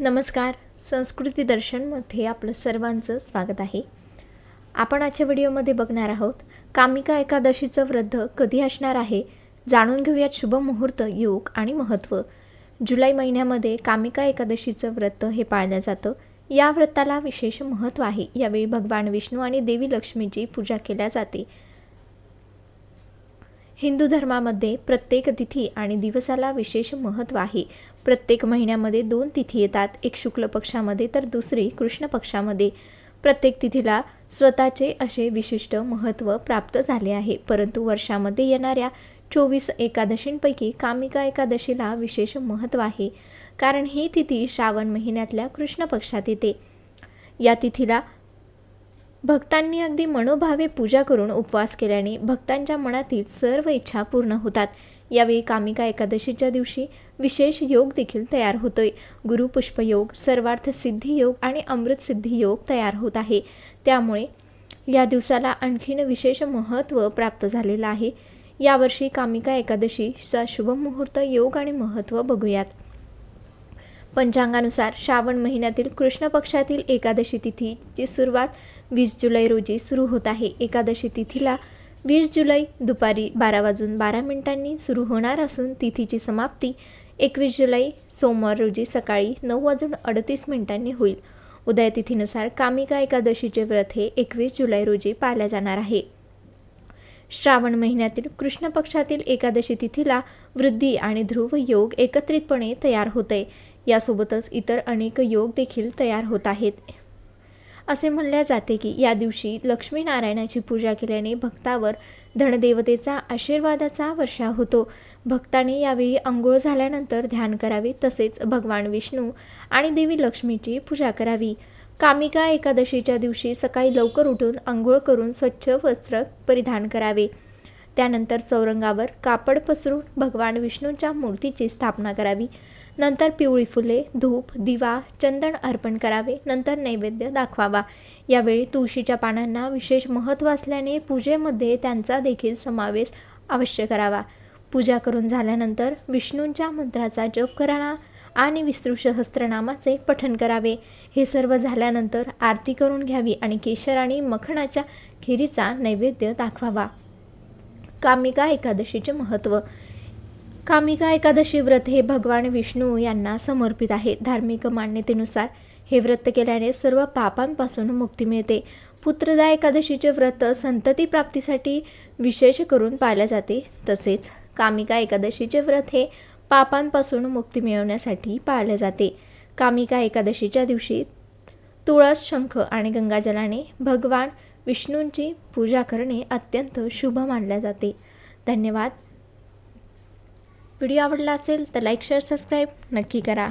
नमस्कार. संस्कृती दर्शनमध्ये आपलं सर्वांचं स्वागत आहे. आपण आजच्या व्हिडिओमध्ये बघणार आहोत कामिका एकादशीचं व्रत कधी असणार आहे? जाणून घेऊयात शुभ मुहूर्त योग आणि महत्त्व जुलै महिन्यामध्ये कामिका एकादशीचं व्रत हे पाळलं जातं. या व्रताला विशेष महत्त्व आहे. यावेळी भगवान विष्णू आणि देवी लक्ष्मीची पूजा केल्या जाते. हिंदू धर्मामध्ये प्रत्येक तिथी आणि दिवसाला विशेष महत्त्व आहे. प्रत्येक महिन्यामध्ये दोन तिथी येतात. एक शुक्ल पक्षामध्ये तर दुसरी कृष्ण पक्षामध्ये. प्रत्येक तिथीला स्वतःचे असे विशिष्ट महत्त्व प्राप्त झाले आहे. परंतु वर्षामध्ये येणाऱ्या चोवीस एकादशींपैकी कामिका एकादशीला विशेष महत्त्व आहे. कारण ही तिथी श्रावण महिन्यातल्या कृष्ण पक्षात येते. या तिथीला भक्तांनी अगदी मनोभावे पूजा करून उपवास केल्याने भक्तांच्या मनातील सर्व इच्छा पूर्ण होतात. यावेळी कामिका एकादशीच्या दिवशी विशेष योग देखील तयार होतोय. गुरुपुष्पयोग सर्वार्थ सिद्धी योग आणि अमृत सिद्धी योग तयार होत आहे. त्यामुळे या दिवसाला आणखीन विशेष महत्त्व प्राप्त झालेलं आहे. यावर्षी कामिका एकादशीचा शुभमुहूर्त योग आणि महत्त्व बघूयात. पंचांगानुसार श्रावण महिन्यातील कृष्ण पक्षातील एकादशी तिथीची सुरुवात वीस जुलै रोजी सुरू होत आहे. एकादशी तिथीला वीस जुलै दुपारी बारा वाजून बारा मिनिटांनी सुरू होणार असून तिथीची समाप्ती एकवीस जुलै सोमवार रोजी सकाळी नऊ वाजून अडतीस मिनिटांनी होईल. उदयतिथीनुसार कामिका एकादशीचे व्रत हे एकवीस जुलै रोजी पाळल्या जाणार आहे. श्रावण महिन्यातील कृष्ण पक्षातील एकादशी तिथीला वृद्धी आणि ध्रुव योग एकत्रितपणे तयार होते. यासोबतच इतर अनेक योग देखील तयार होत आहेत. असे म्हणले जाते की या दिवशी लक्ष्मीनारायणाची पूजा केल्याने भक्तावर धनदेवतेचा आशीर्वादाचा वर्षा होतो. भक्ताने यावेळी आंघोळ झाल्यानंतर ध्यान करावे तसेच भगवान विष्णू आणि देवी लक्ष्मीची पूजा करावी. कामिका एकादशीच्या दिवशी सकाळी लवकर उठून आंघोळ करून स्वच्छ वस्त्र परिधान करावे. त्यानंतर चौरंगावर कापड पसरून भगवान विष्णूंच्या मूर्तीची स्थापना करावी. नंतर पिवळी फुले धूप दिवा चंदन अर्पण करावे. नंतर नैवेद्य दाखवावा. यावेळी तुळशीच्या पानांना विशेष महत्त्व असल्याने पूजेमध्ये त्यांचा देखील समावेश अवश्य करावा. पूजा करून झाल्यानंतर विष्णूंच्या मंत्राचा जप करावा आणि विष्णू सहस्त्रनामाचे पठण करावे. हे सर्व झाल्यानंतर आरती करून घ्यावी आणि केशर आणि मखणाच्या खिरीचा नैवेद्य दाखवावा. कामिका एकादशीचे महत्त्व. कामिका एकादशी व्रत हे भगवान विष्णू यांना समर्पित आहे. धार्मिक मान्यतेनुसार हे व्रत केल्याने सर्व पापांपासून मुक्ती मिळते. पुत्रदा एकादशीचे व्रत संतती प्राप्तीसाठी विशेष करून पाळले जाते. तसेच कामिका एकादशीचे व्रत हे पापांपासून मुक्ती मिळवण्यासाठी पाळले जाते. कामिका एकादशीच्या दिवशी तुळस शंख आणि गंगाजलाने भगवान विष्णूंची पूजा करणे अत्यंत शुभ मानले जाते. धन्यवाद. व्हिडिओ आवडला असेल तर लाईक शेअर सबस्क्राईब नक्की करा.